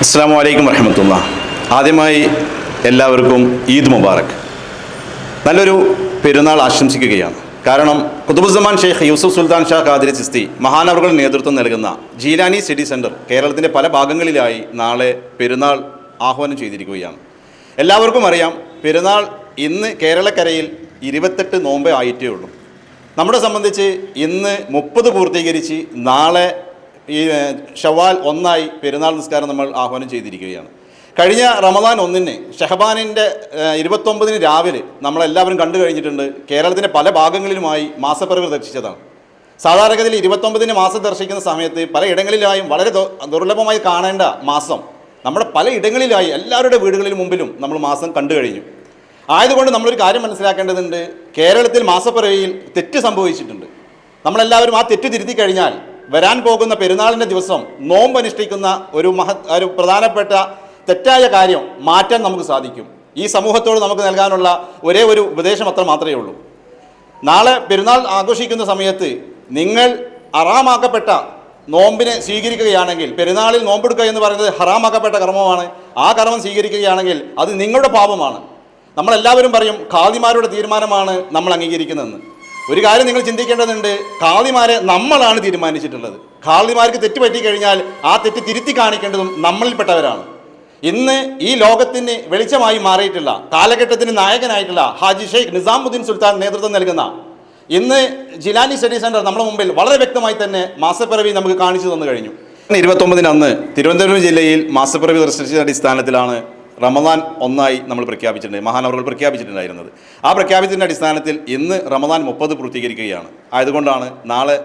അസ്സാം വലൈക്കും വരഹമത്തുള്ള ആദ്യമായി എല്ലാവർക്കും ഈദ് മുബാറക്. നല്ലൊരു പെരുന്നാൾ ആശംസിക്കുകയാണ്. കാരണം കുതുബുസമാൻ ഷെയ്ഖ് യൂസുഫ് സുൽത്താൻ ഷാ ഖാദിരി ചിസ്തി മഹാനവറുകൾ നേതൃത്വം നൽകുന്ന ജീലാനി സിറ്റി സെന്റർ കേരളത്തിന്റെ പല ഭാഗങ്ങളിലായി നാളെ പെരുന്നാൾ ആഹ്വാനം ചെയ്തിരിക്കുകയാണ്. എല്ലാവർക്കും അറിയാം പെരുന്നാൾ ഇന്ന് കേരളക്കരയിൽ ഇരുപത്തെട്ട് നോമ്പേ ആയിട്ടേ ഉള്ളൂ. നമ്മളെ സംബന്ധിച്ച് ഇന്ന് മുപ്പത് പൂർത്തീകരിച്ച് നാളെ ഈ ഷവാൽ ഒന്നായി പെരുന്നാൾ നിസ്കാരം നമ്മൾ ആഹ്വാനം ചെയ്തിരിക്കുകയാണ്. കഴിഞ്ഞ റമദാൻ ഒന്നിന് ഷഹബാനിന്റെ ഇരുപത്തൊമ്പതിന് രാവിലെ നമ്മളെല്ലാവരും കണ്ടു കഴിഞ്ഞിട്ടുണ്ട് കേരളത്തിന്റെ പല ഭാഗങ്ങളിലുമായി മാസപ്പിറവ് ദർശിച്ചതാണ്. സാധാരണഗതിയിൽ ഇരുപത്തൊമ്പതിന് മാസം ദർശിക്കുന്ന സമയത്ത് പലയിടങ്ങളിലായും വളരെ ദുർലഭമായി കാണേണ്ട മാസം. നമ്മുടെ പലയിടങ്ങളിലായി എല്ലാവരുടെ വീടുകളിൽ മുമ്പിലും നമ്മൾ മാസം കണ്ടു കഴിഞ്ഞു. ആയതുകൊണ്ട് നമ്മളൊരു കാര്യം മനസ്സിലാക്കേണ്ടതുണ്ട് കേരളത്തിൽ മാസപ്പിറവിയിൽ തെറ്റ് സംഭവിച്ചിട്ടുണ്ട്. നമ്മളെല്ലാവരും ആ തെറ്റ് തിരുത്തി കഴിഞ്ഞാൽ വരാൻ പോകുന്ന പെരുന്നാളിന്റെ ദിവസം നോമ്പ് അനുഷ്ഠിക്കുന്ന ഒരു മഹത് ഒരു പ്രധാനപ്പെട്ട തെറ്റായ കാര്യം മാറ്റാൻ നമുക്ക് സാധിക്കും. ഈ സമൂഹത്തോട് നമുക്ക് നൽകാനുള്ള ഒരേ ഒരു ഉപദേശം അത്ര മാത്രമേ ഉള്ളൂ. നാളെ പെരുന്നാൾ ആഘോഷിക്കുന്ന സമയത്ത് നിങ്ങൾ അറാമാക്കപ്പെട്ട നോമ്പിനെ സ്വീകരിക്കുകയാണെങ്കിൽ പെരുന്നാളിൽ നോമ്പെടുക്കുക എന്ന് പറയുന്നത് ഹറാമാക്കപ്പെട്ട കർമ്മമാണ്. ആ കർമ്മം സ്വീകരിക്കുകയാണെങ്കിൽ അത് നിങ്ങളുടെ പാപമാണ്. നമ്മളെല്ലാവരും പറയും ഖാദിമാരുടെ തീരുമാനമാണ് നമ്മൾ അംഗീകരിക്കുന്നതെന്ന്. ഒരു കാര്യം നിങ്ങൾ ചിന്തിക്കേണ്ടതുണ്ട്. കാളിമാരെ നമ്മളാണ് തീരുമാനിച്ചിട്ടുള്ളത്. കാളിമാർക്ക് തെറ്റ് പറ്റിക്കഴിഞ്ഞാൽ ആ തെറ്റ് തിരുത്തി കാണിക്കേണ്ടതും നമ്മളിൽപ്പെട്ടവരാണ്. ഇന്ന് ഈ ലോകത്തിന് വെളിച്ചമായി മാറിയിട്ടുള്ള കാലഘട്ടത്തിന് നായകനായിട്ടുള്ള ഹാജി ഷെയ്ഖ് നിസാമുദ്ദീൻ സുൽത്താൻ നേതൃത്വം നൽകുന്ന ഇന്ന് ജിലാനി സ്റ്റഡി സെന്റർ നമ്മുടെ മുമ്പിൽ വളരെ വ്യക്തമായി തന്നെ മാസപ്പിറവി നമുക്ക് കാണിച്ചു തന്നു കഴിഞ്ഞു. ഇരുപത്തൊമ്പതിന് അന്ന് തിരുവനന്തപുരം ജില്ലയിൽ മാസപ്പിറവി ദർശിച്ച അടിസ്ഥാനത്തിലാണ് റമദാൻ ഒന്നായി നമ്മൾ പ്രഖ്യാപിച്ചിട്ടുണ്ട് മഹാനവറുകൾ പ്രഖ്യാപിച്ചിട്ടുണ്ടായിരുന്നത്. ആ പ്രഖ്യാപിച്ചതിന്റെ അടിസ്ഥാനത്തിൽ ഇന്ന് റമദാൻ മുപ്പത് പൂർത്തീകരിക്കുകയാണ്. ആയതുകൊണ്ടാണ് നാളെ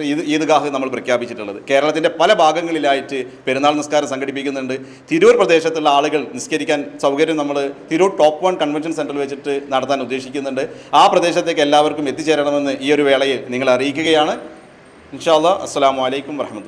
ഈദ് ഈദ്ഗാഹ് നമ്മൾ പ്രഖ്യാപിച്ചിട്ടുള്ളത്. കേരളത്തിന്റെ പല ഭാഗങ്ങളിലായിട്ട് പെരുന്നാൾ നിസ്കാരം സംഘടിപ്പിക്കുന്നുണ്ട്. തിരൂർ പ്രദേശത്തുള്ള ആളുകൾ നിസ്കരിക്കാൻ സൗകര്യം നമ്മൾ തിരൂർ ടോപ്പ് വൺ കൺവെൻഷൻ സെന്ററിൽ വെച്ചിട്ട് നടത്താൻ ഉദ്ദേശിക്കുന്നുണ്ട്. ആ പ്രദേശത്തേക്ക് എല്ലാവർക്കും എത്തിച്ചേരണമെന്ന് ഈ ഒരു വേളയിൽ നിങ്ങൾ അറിയിക്കുകയാണ്. ഇൻഷാ അല്ലാ അസ്സാം വലൈക്കും വർഹമത്തുള്ള